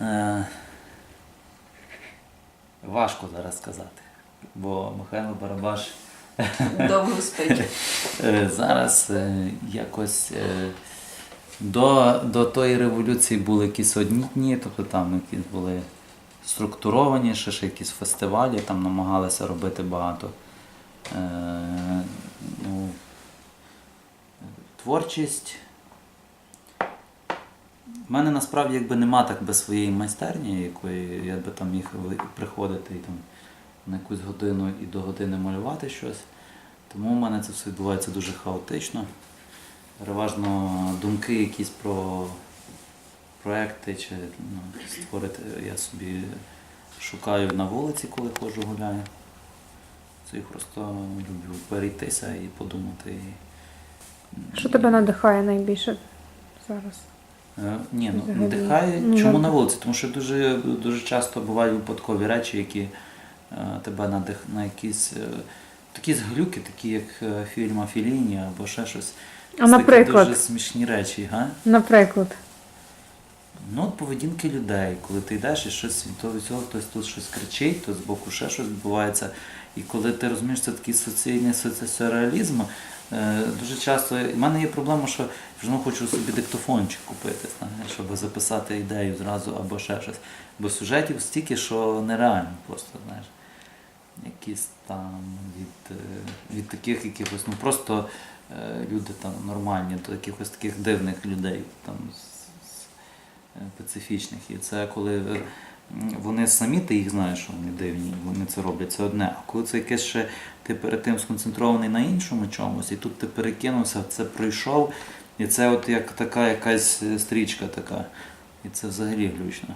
Е, важко зараз сказати, бо Михайло Барабаш Довго спить. е, зараз е, якось е, до, до тої революції були якісь одні дні, тобто там якісь були структуровані, ще, ще якісь фестивалі, там намагалися робити багато. Е, ну, творчість. У мене насправді якби нема так би своєї майстерні, якої я би там міг приходити і там на якусь годину і до години малювати щось. Тому в мене це все відбувається дуже хаотично. Переважно думки якісь про проекти чи ну, створити я собі шукаю на вулиці, коли ходжу гуляю. Це я просто люблю перейтися і подумати. Що тебе надихає найбільше зараз? Е, Ні, ну надихає. Ну, Чому на вулиці? Тому що дуже, дуже часто бувають випадкові речі, які е, тебе надих на якісь е, такі зглюки, такі як фільм Філіні або ще щось. А наприклад? дуже смішні речі, га? Наприклад. Ну, от поведінки людей, коли ти йдеш і щось від того всього, хтось тут щось кричить, то збоку ще щось відбувається. І коли ти розумієш, це такий соціальний соці- сюрреалізм, е, дуже часто. У мене є проблема, що я ну, хочу собі диктофончик купити, щоб записати ідею зразу або ще щось. Бо сюжетів стільки, що нереально просто, знаєш. Якісь там від, е, від таких якихось, ну просто е, люди там нормальні, до якихось таких дивних людей. Там, з- з- е. І це коли е, вони самі, ти їх знаєш, що вони дивні, вони це роблять, це одне. А коли це якесь ще ти перед тим сконцентрований на іншому чомусь, і тут ти перекинувся, це пройшов, і це от як така якась е, стрічка така. І це взагалі глючно.